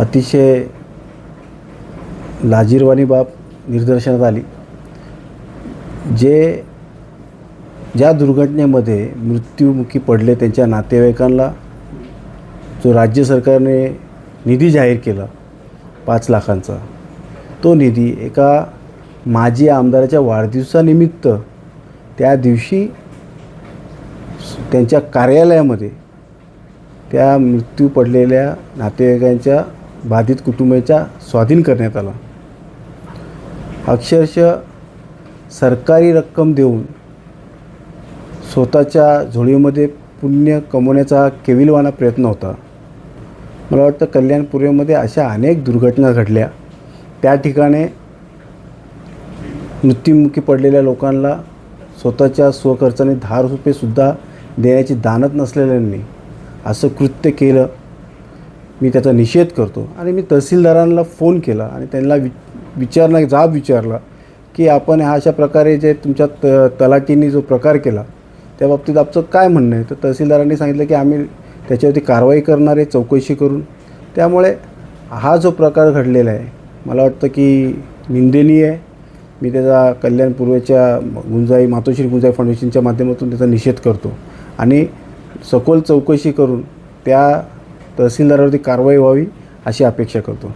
अतिशय लाजीरवाणी बाब निदर्शनात आली. जे ज्या दुर्घटनेमध्ये मृत्युमुखी पडले त्यांच्या नातेवाईकांना जो राज्य सरकारने निधी जाहीर केला पाच लाखांचा तो निधी एका माजी आमदाराच्या वाढदिवसानिमित्त त्या दिवशी त्यांच्या कार्यालयामध्ये त्या मृत्यू पडलेल्या नातेवाईकांच्या बाधित कुटुंबाच्या स्वाधीन करण्यात आला. अक्षरशः सरकारी रक्कम देऊन स्वतःच्या झोळीमध्ये पुण्य कमवण्याचा केविलवाना प्रयत्न होता. मला वाटतं कल्याणपुरेमध्ये अशा अनेक दुर्घटना घडल्या. त्या ठिकाणी मृत्युमुखी पडलेल्या लोकांना स्वतःच्या स्वखर्चाने दहा रुपयेसुद्धा देण्याची दानत नसलेल्यांनी असं कृत्य केलं. मी त्याचा निषेध करतो आणि मी तहसीलदारांना फोन केला आणि त्यांना वि विचारणं जाब विचारला की आपण ह्या अशा प्रकारे जे तुमच्या त तलाटींनी जो प्रकार केला त्या बाबतीत आमचं काय म्हणणं आहे? तर तहसीलदारांनी सांगितलं की आम्ही त्याच्यावरती कारवाई करणार आहे चौकशी करून. त्यामुळे हा जो प्रकार घडलेला आहे मला वाटतं की निंदनीय आहे. मी त्याचा कल्याण पूर्वेच्या गुंजाई मातोश्री गुंजाई फाउंडेशनच्या माध्यमातून त्याचा निषेध करतो. आणि सखोल चौकशी करून त्या तहसीलदारावरती कारवाई व्हावी अशी अपेक्षा करतो.